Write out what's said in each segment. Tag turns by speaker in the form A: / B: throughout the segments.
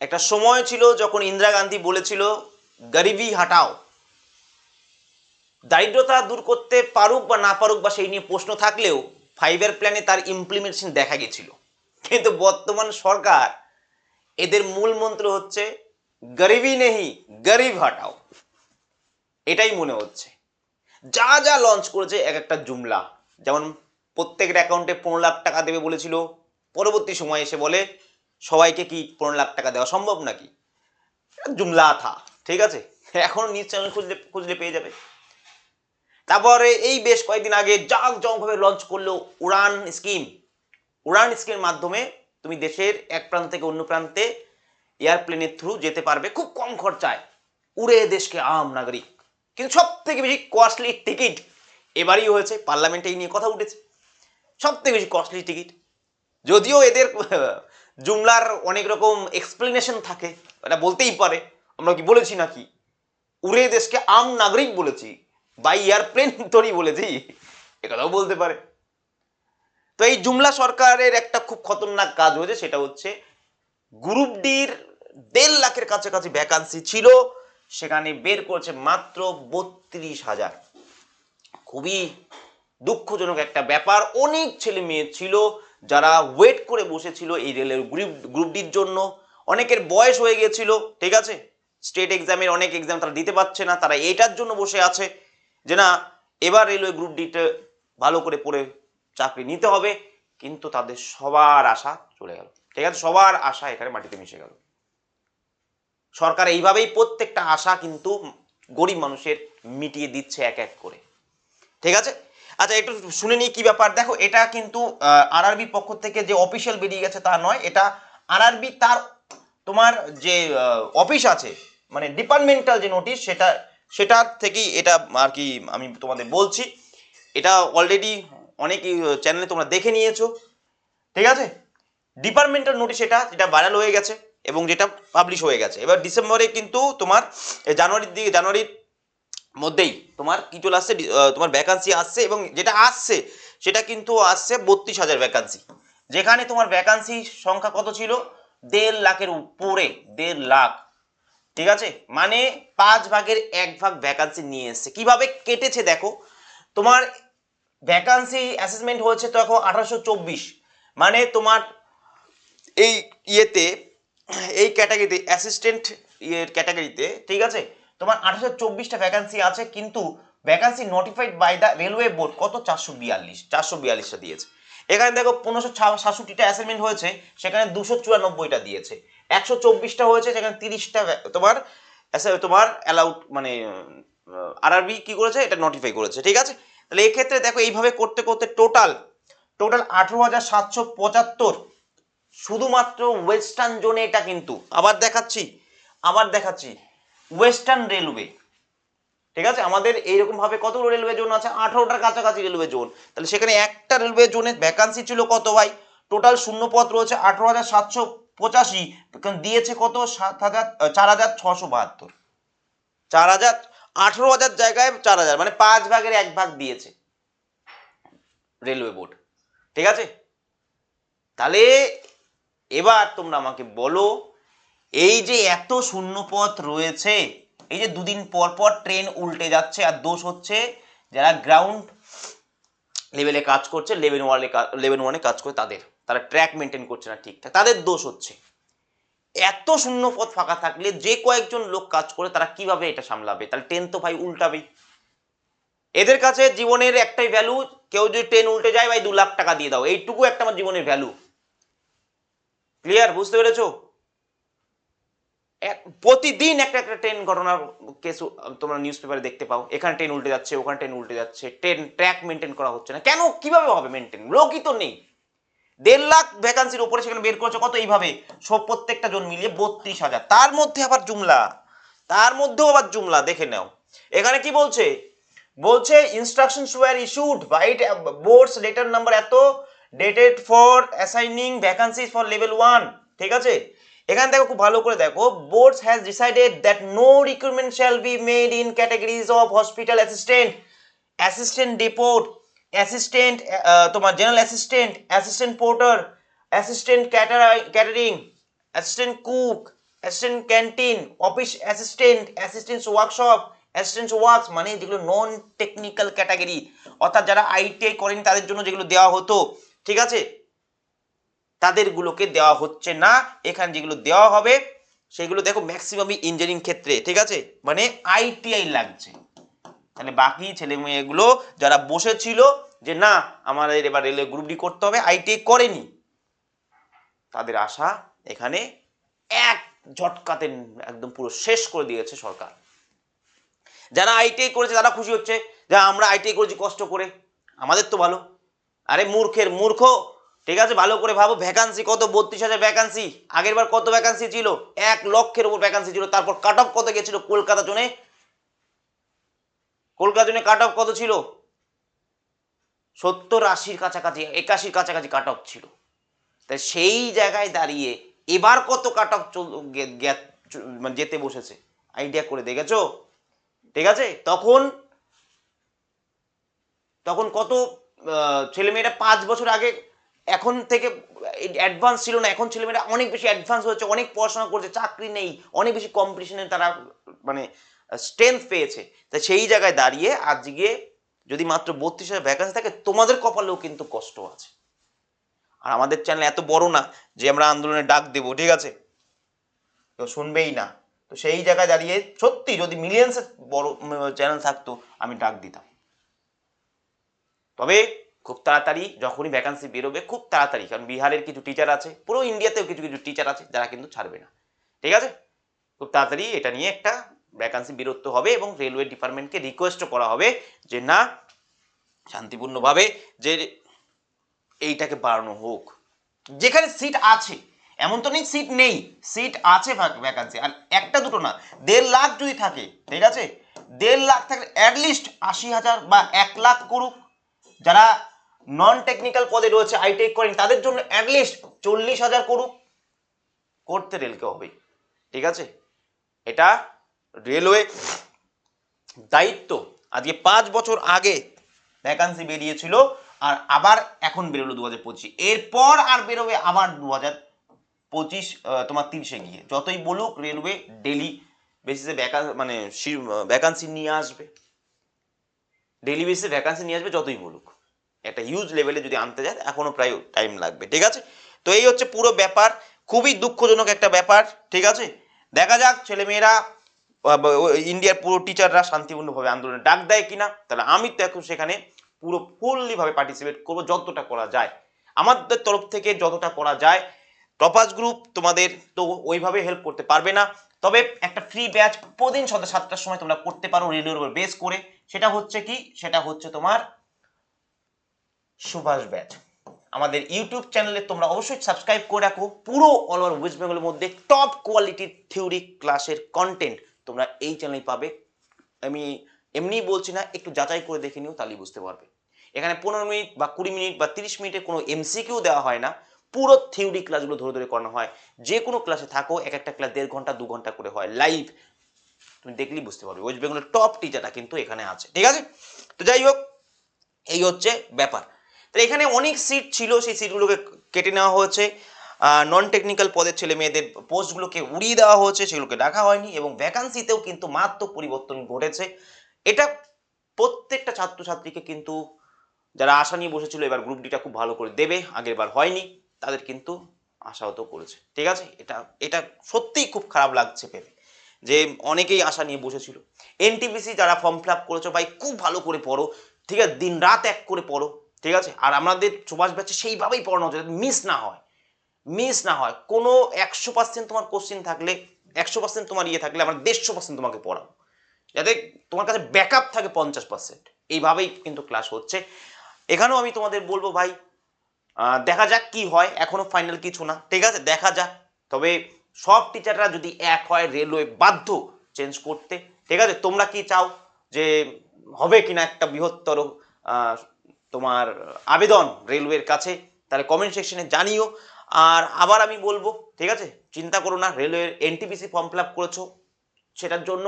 A: একটা সময় ছিল যখন ইন্দিরা গান্ধী বলেছিল, গরিবি হাটাও। দারিদ্রতা দূর করতে পারুক বা না পারুক বা সেই নিয়ে প্রশ্ন থাকলেও ফাইভ প্ল্যানে তার ইমপ্লিমেন্টেশন দেখা গেছিল। কিন্তু বর্তমান সরকার এদের মূল মন্ত্র হচ্ছে গরিবই নেহি, গরিব হাটাও। এটাই মনে হচ্ছে। যা যা লঞ্চ করেছে এক একটা জুমলা, যেমন প্রত্যেকের অ্যাকাউন্টে পনেরো লাখ টাকা দেবে বলেছিল, পরবর্তী সময় এসে বলে সবাইকে কি পনেরো লাখ টাকা দেওয়া সম্ভব নাকি? জুমলা থা ঠিক আছে? এখন নিউজ চ্যানেল খুঁজলে খুঁজলে পেয়ে যাবে। তারপরে এই বেশ কয়েকদিন আগে জাঁক জমকভাবে লঞ্চ করল উড়ান স্কিম উড়ান স্কিমের মাধ্যমে তুমি দেশের এক প্রান্ত থেকে অন্য প্রান্তে এয়ারপ্লেনের থ্রু যেতে পারবে খুব কম খরচায়। উড়ে দেশকে আম নাগরিক। কিন্তু সব থেকে বেশি কস্টলি টিকিট এবারই হয়েছে পার্লামেন্টে এই নিয়ে কথা উঠেছে। সব থেকে বেশি কস্টলি টিকিট যদিও এদের জুমলার অনেক রকম এক্সপ্লেনেশন থাকে, এটা বলতেই পারে। আমরা কি বলেছি নাকি? উড়ে দেশকে আম নাগরিক বলেছি বাই এয়ারপ্লেন তৈরি বলেছি একথাও বলতে পারে। তো এই জুমলা সরকারের একটা খুব খতরনাক কাজ হয়েছে, সেটা হচ্ছে গ্রুপ ডির দেড় লাখের কাছাকাছি ভ্যাকান্সি ছিল, সেখানে বের করেছে মাত্র বত্রিশ হাজার। খুবই দুঃখজনক একটা ব্যাপার। অনেক ছেলে মেয়ে ছিল যারা ওয়েট করে বসেছিল এই রেলের গ্রুপ গ্রুপ ডির জন্য, অনেকের বয়স হয়ে গিয়েছিল, ঠিক আছে? স্টেট এক্সামের অনেক এক্সাম তারা দিতে পারছে না, তারা এটার জন্য বসে আছে যে না, এবার রেলওয়ে গ্রুপ ডিতে ভালো করে পড়ে চাকরি নিতে হবে, কিন্তু তাদের সবার আশা চলে গেল। ঠিক আছে? সবার আশা এখানে মাটিতে মিশে গেল। সরকার এইভাবেই প্রত্যেকটা আশা কিন্তু গরিব মানুষের মিটিয়ে দিচ্ছে এক এক করে। ঠিক আছে? আচ্ছা একটু শুনে নিই কি ব্যাপার। দেখো, এটা কিন্তু আরআরবির পক্ষ থেকে যে অফিসিয়াল বেরিয়ে গেছে তা নয়, এটা আরআরবি তার তোমার যে অফিস আছে মানে ডিপার্টমেন্টাল যে নোটিশ সেটা সেটার থেকেই এটা আর কি আমি তোমাদের বলছি। এটা অলরেডি অনেক চ্যানেলে তোমরা দেখে নিয়েছো। ঠিক আছে? ডিপার্টমেন্টাল নোটিশ এটা যেটা ভাইরাল হয়ে গেছে এবং যেটা পাবলিশ হয়ে গেছে। এবার ডিসেম্বরে কিন্তু তোমার জানুয়ারির দিকে জানুয়ারির মধ্যেই তোমার কি চলে আসছে তোমার ভ্যাকান্সি আসছে এবং যেটা আসছে, সেটা কিন্তু আসছে বত্রিশ হাজার ভ্যাকান্সি যেখানে তোমার ভ্যাকান্সি সংখ্যা কত ছিল? দেড় লাখের উপরে, দেড় লাখ। ঠিক আছে? মানে পাঁচ ভাগের এক ভাগ ভ্যাকান্সি নিয়ে এসছে। কীভাবে কেটেছে দেখো? তোমার ভ্যাকান্সি অ্যাসেসমেন্ট হয়েছে তো এখন আঠারোশো চব্বিশ। মানে তোমার এই ইয়েতে, এই ক্যাটাগরিতে অ্যাসিস্ট্যান্ট ইয়ের ক্যাটাগরিতে ঠিক আছে? তোমার আঠারোশো চব্বিশটা ভ্যাকান্সি আছে, কিন্তু vacancy notified by the railway board কত? চারশো বিয়াল্লিশ। চারশো বিয়াল্লিশটা দিয়েছে। এখানে দেখো পনেরোশো সাতষট্টিটা অ্যাসাইনমেন্ট হয়েছে, সেখানে দুশো চুরানব্বইটা দিয়েছে। একশো চব্বিশটা হয়েছে, সেখানে তিরিশটা তোমার তোমার অ্যালাউড মানে আরআরবি কি করেছে? এটা নোটিফাই করেছে। ঠিক আছে? তাহলে এক্ষেত্রে দেখো এইভাবে করতে করতে টোটাল টোটাল আঠেরো হাজার সাতশো পঁচাত্তর। শুধুমাত্র ওয়েস্টার্ন জোনে এটা কিন্তু। আবার দেখাচ্ছি আবার দেখাচ্ছি। ওয়েস্টার্ন রেলওয়ে ঠিক আছে? আমাদের এইরকম ভাবে কতগুলো রেলওয়ে জোন আছে? আঠারোটার কাছাকাছি রেলওয়ে জোন তাহলে সেখানে একটা রেলওয়ে জোনের ভ্যাকান্সি ছিল কত ভাই? টোটাল শূন্যপদ রয়েছে আঠারো হাজার সাতশো পঁচাশি। দিয়েছে কত? সাত হাজার, চার হাজার ছশো বাহাত্তর। চার হাজার, আঠারো হাজার জায়গায় চার হাজার মানে পাঁচ ভাগের এক ভাগ দিয়েছে রেলওয়ে বোর্ড ঠিক আছে? তাহলে এবার তোমরা আমাকে বলো এই যে এত শূন্যপথ রয়েছে, এই যে দুদিন পর পর ট্রেন উল্টে যাচ্ছে আর দোষ হচ্ছে যারা গ্রাউন্ড লেভেলে কাজ করছে লেভেল ওয়ানে লেভেল ওয়ানে কাজ করে তাদের। তারা ট্র্যাক মেনটেন করছে না ঠিকঠাক। তাদের দোষ হচ্ছে। এত শূন্য পথ ফাঁকা থাকলে যে কয়েকজন লোক কাজ করে তারা কীভাবে এটা সামলাবে? তাহলে ট্রেন তো ভাই উল্টাবেই। এদের কাছে জীবনের একটাই ভ্যালু কেউ যদি ট্রেন উল্টে যায় ভাই দু লাখ টাকা দিয়ে দাও। এইটুকু একটা আমার জীবনের ভ্যালু ক্লিয়ার বুঝতে পেরেছ? প্রতিদিন একটা একটা ট্রেন ঘটনার কেস তোমরা নিউজ পেপারে দেখতে পাও। এখানে ট্রেন উল্টে যাচ্ছে, ওখানে ট্রেন উল্টে যাচ্ছে। ট্রেন ট্র্যাক মেনটেন করা হচ্ছে না। কেন? কীভাবে হবে মেনটেন লোকই তো নেই। দেড় লাখ ভ্যাকান্সির উপরে সেখানে বের করেছে কত? এইভাবে সব প্রত্যেকটা জন মিলিয়ে বত্রিশ হাজার। তার মধ্যে আবার জুমলা। তার মধ্যেও আবার জুমলা, দেখে নাও। এখানে কি বলছে? বলছে instruction were issued by boards letter number এত। Dated for assigning vacancies for level one ঠিক আছে? এখানে দেখো খুব ভালো করে দেখো boards has decided that no recruitment shall be made in categories of hospital assistant assistant depot assistant তোমার general assistant assistant porter assistant catering assistant cook assistant canteen office assistant assistant workshop assistant works মানে যেগুলো non technical category অর্থাৎ যারা ITI করেন তাদের জন্য যেগুলো দেওয়া হতো, ঠিক আছে? তাদেরগুলোকে দেওয়া হচ্ছে না। এখানে যেগুলো দেওয়া হবে, সেগুলো দেখো ম্যাক্সিমামই ইঞ্জিনিয়ারিং ক্ষেত্রে, ঠিক আছে? মানে আইটিআই লাগছে। তাহলে বাকি ছেলে মেয়েগুলো যারা বসেছিল যে না, আমাদের এবার রেলওয়ে গ্রুপ ডি করতে হবে আইটিআই করেনি। তাদের আশা এখানে এক ঝটকাতে একদম পুরো শেষ করে দিয়েছে সরকার। যারা আইটিআই করেছে, তারা খুশি হচ্ছে যে আমরা আইটিআই করেছি কষ্ট করে। আমাদের তো ভালো। আরে মূর্খের মূর্খ ঠিক আছে, ভালো করে ভাবো ভ্যাকান্সি কত? বত্রিশ হাজার ভ্যাকান্সি আগের বার কত ভ্যাকান্সি ছিল? এক লক্ষের উপর ভ্যাকান্সি ছিল, তারপর কাট অফ কত গেছিল? কলকাতা জনে? কলকাতা জনে কাট অফ কত ছিল? সত্তর আশির কাছাকাছি, একাশির কাছাকাছি কাট অফ ছিল। তাই সেই জায়গায় দাঁড়িয়ে এবার কত কাট অফ মানে যেতে বসেছে? আইডিয়া করে দেখেছ? ঠিক আছে? তখন তখন কত ছেলে ছেলেমেয়েরা পাঁচ বছর আগে এখন থেকে অ্যাডভান্স ছিল না, এখন ছেলেমেয়েরা অনেক বেশি অ্যাডভান্স হয়েছে, অনেক পড়াশোনা করছে, চাকরি নেই, অনেক বেশি কম্পিটিশনে তারা মানে স্ট্রেংথ পেয়েছে। তাই সেই জায়গায় দাঁড়িয়ে আজকে যদি মাত্র বত্রিশ হাজার ভ্যাকান্সি থাকে, তোমাদের কপালেও কিন্তু কষ্ট আছে। আর আমাদের চ্যানেল এত বড় না যে আমরা আন্দোলনে ডাক দেবো, ঠিক আছে? কেউ শুনবেই না। তো সেই জায়গায় দাঁড়িয়ে সত্যি যদি মিলিয়ন্সের বড় চ্যানেল থাকতো, আমি ডাক দিতাম। তবে খুব তাড়াতাড়ি যখনই ভ্যাকান্সি বেরোবে, খুব তাড়াতাড়ি। কারণ বিহারের কিছু টিচার আছে, পুরো ইন্ডিয়াতেও কিছু কিছু টিচার আছে, যারা কিন্তু ছাড়বে না। ঠিক আছে? খুব তাড়াতাড়ি এটা নিয়ে একটা ভ্যাকান্সি বিরত্ব হবে এবং রেলওয়ে ডিপার্টমেন্টকে রিকোয়েস্টও করা হবে যে, না, শান্তিপূর্ণভাবে যে এইটাকে বাড়ানো হোক। যেখানে সিট আছে, এমন তো নেই সিট নেই সিট আছে ভ্যাকান্সি আর একটা দুটো না, দেড় লাখ যদি থাকে, ঠিক আছে? দেড় লাখ থাকলে অ্যাটলিস্ট আশি হাজার বা এক লাখ করুক। যারা নন টেকনিক্যাল পদে রয়েছে আইটেক করেন তাদের জন্য অ্যাটলিস্ট চল্লিশ হাজার করুক। করতে রেলকে হবে ঠিক আছে? এটা রেলওয়ে দায়িত্ব। আজকে পাঁচ বছর আগে ভ্যাকান্সি বেরিয়েছিল, আর আবার এখন বেরোলো দু হাজার পঁচিশ। এরপর আর বেরোবে আবার দু হাজার পঁচিশ তোমার তিরিশে গিয়ে। যতই বলুক, রেলওয়ে ডেলি বেসিসে ভ্যাকান মানে ভ্যাকান্সি নিয়ে আসবে। ডেলি বেসিসে ভ্যাকান্সি নিয়ে আসবে, যতই বলুক। একটা হিউজ লেভেলে যদি আনতে যায়, এখনও প্রায় টাইম লাগবে, ঠিক আছে? তো এই হচ্ছে পুরো ব্যাপার, খুবই দুঃখজনক একটা ব্যাপার, ঠিক আছে? দেখা যাক, ছেলেমেয়েরা ইন্ডিয়ার পুরো টিচাররা শান্তিপূর্ণভাবে আন্দোলনে ডাক দেয় কিনা, তাহলে আমি তো এখন সেখানে পুরো ফুললিভাবে পার্টিসিপেট করব, যতটা করা যায়। আমাদের তরফ থেকে যতটা করা যায়, টপাস গ্রুপ তোমাদের তো ওইভাবে হেল্প করতে পারবে না, তবে একটা ফ্রি ব্যাচ প্রতিদিন সন্ধ্যা সাতটার সময় তোমরা করতে পারো রেডিওর বেস করে। সেটা হচ্ছে কি? সেটা হচ্ছে তোমার সুভাষ ব্যাচ আমাদের ইউটিউব চ্যানেলে তোমরা অবশ্যই সাবস্ক্রাইব করে রাখো। পুরো অল ওভার ওয়েস্ট বেঙ্গলের মধ্যে টপ কোয়ালিটির থিওরি ক্লাসের কন্টেন্ট তোমরা এই চ্যানেলে পাবে। আমি এমনি বলছি না, একটু যাচাই করে দেখে নিও, তাহলেই বুঝতে পারবে। এখানে পনেরো মিনিট বা কুড়ি মিনিট বা তিরিশ মিনিটের কোনো এমসিকিউ দেওয়া হয় না। পুরো থিওরি ক্লাসগুলো ধরে ধরে করানো হয়। যে কোনো ক্লাসে থাকো, এক একটা ক্লাস দেড় ঘণ্টা, দু ঘণ্টা করে হয় লাইভ তুমি দেখলেই বুঝতে পারবে, ওয়েস্ট বেঙ্গলের টপ টিচারটা কিন্তু এখানে আছে। ঠিক আছে? তো যাই হোক, এই হচ্ছে ব্যাপার। তো এখানে অনেক সিট ছিল, সেই সিটগুলোকে কেটে নেওয়া হয়েছে। নন টেকনিক্যাল পদের ছেলে মেয়েদের পোস্টগুলোকে উড়িয়ে দেওয়া হয়েছে, সেগুলোকে ডাকা হয়নি এবং ভ্যাকান্সিতেও কিন্তু মারাত্মক পরিবর্তন ঘটেছে। এটা প্রত্যেকটা ছাত্রছাত্রীকে কিন্তু, যারা আশা নিয়ে বসেছিল, এবার গ্রুপ ডিটা খুব ভালো করে দেবে, আগের বার হয়নি, তাদের কিন্তু আশাহত করেছে। ঠিক আছে? এটা এটা সত্যিই খুব খারাপ লাগছে ভেবে, যে অনেকেই আশা নিয়ে বসেছিল। এনটিপিসি যারা ফর্ম ফিল আপ করেছ, ভাই, খুব ভালো করে পড়ো, ঠিক আছে? দিন রাত এক করে পড়ো ঠিক আছে? আর আমাদের সুভাষ ব্যাচে সেইভাবেই পড়ানো হচ্ছে মিস না হয়। মিস না হয়। কোনো একশো পার্সেন্ট তোমার কোশ্চেন থাকলে, একশো পার্সেন্ট তোমার ইয়ে থাকলে আমরা দেড়শো পার্সেন্ট তোমাকে পড়াবো। যাতে তোমার কাছে ব্যাকআপ থাকে পঞ্চাশ পার্সেন্ট এইভাবেই কিন্তু ক্লাস হচ্ছে। এখানেও আমি তোমাদের বলব ভাই দেখা যাক কি হয়। এখনও ফাইনাল কিছু না। ঠিক আছে? দেখা যাক। তবে সব টিচাররা যদি এক হয় রেলওয়ে বাধ্য চেঞ্জ করতে। ঠিক আছে? তোমরা কি চাও যে হবে কিনা একটা বৃহত্তর তোমার আবেদন রেলওয়ের কাছে, তাহলে কমেন্ট সেকশনে জানিও। আর আবার আমি বলব, ঠিক আছে? চিন্তা করো না, রেলওয়ের এনটিপিসি ফর্ম ফিল আপ করেছ, সেটার জন্য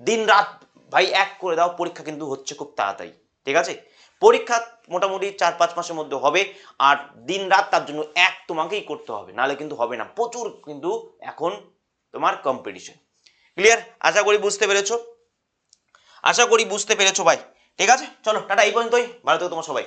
A: দিন রাত ভাই এক করে দাও, পরীক্ষা কিন্তু হচ্ছে খুব তাড়াতাড়ি, ঠিক আছে? পরীক্ষা মোটামুটি চার পাঁচ মাসের মধ্যে হবে, আর দিন রাত তার জন্য এক তোমাকেই করতে হবে, নাহলে কিন্তু হবে না। প্রচুর কিন্তু এখন তোমার কম্পিটিশন ক্লিয়ার আশা করি বুঝতে পেরেছ? আশা করি বুঝতে পেরেছ ভাই। ঠিক আছে চলো টাটা এই পর্যন্তই। ভালো থেকো তোমার সবাই।